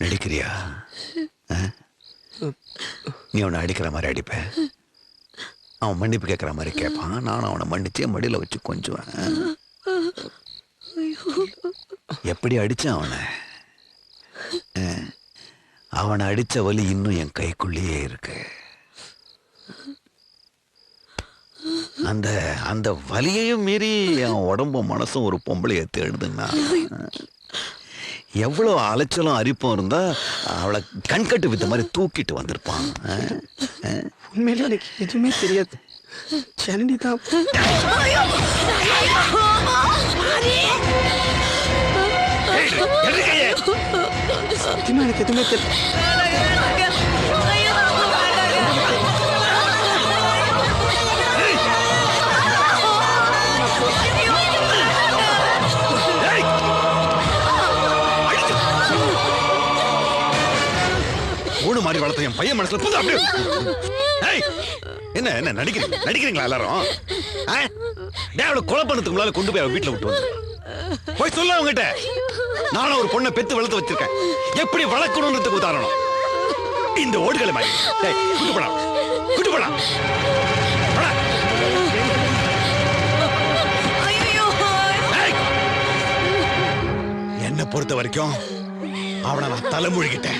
நடிக்கிறியா? ஆ? நீ அவனை அடிக்கிற மாதிரி அடிப்பேன் அவன் மன்னிப்பு கேட்குற மாதிரி கேட்பான் நானும் அவனை மன்னிச்சே மடியில் வச்சு கொஞ்சுவேன். எப்படி அடித்தான் அவனை? ஆ? அவனை அடித்த வலி இன்னும் என் கைக்குள்ளேயே இருக்கு. அந்த அந்த வலியையும் மீறி என் உடம்பும் மனசும் ஒரு பொம்பளையை தேடுதுன்னா எவ்வளோ அலைச்சலும் அரிப்பும் இருந்தா அவளை கண்கட்டு வித்த மாதிரி தூக்கிட்டு வந்திருப்பான்? உண்மையிலே எனக்கு எதுவுமே தெரியாது. ஜனனி தான். சத்தியமா எனக்கு எதுவுமே தெரியல மூணு மாதிரி வளர்த்த என் பையன் மனசுல புது அப்படியே என்ன என்ன நடிக்கிறீங்க நடிக்கிறீங்களா எல்லாரும்? ஆ? டேய், அவளை கொலை பண்ணதுக்கு முன்னால கொண்டு போய் அவ வீட்டுல விட்டு வந்து போய் சொல்ல அவங்ககிட்ட நானும் ஒரு பொண்ணை பெத்து வளர்த்து வச்சிருக்கேன். எப்படி வளர்க்கணும்ன்றதுக்கு உதாரணம். இந்த ஓடுகளை மாதிரி. டேய், கூட்டு போடா. கூட்டு. ஏய். என்னை பொறுத்த வரைக்கும் அவனை நான் தலைமொழிகிட்டேன்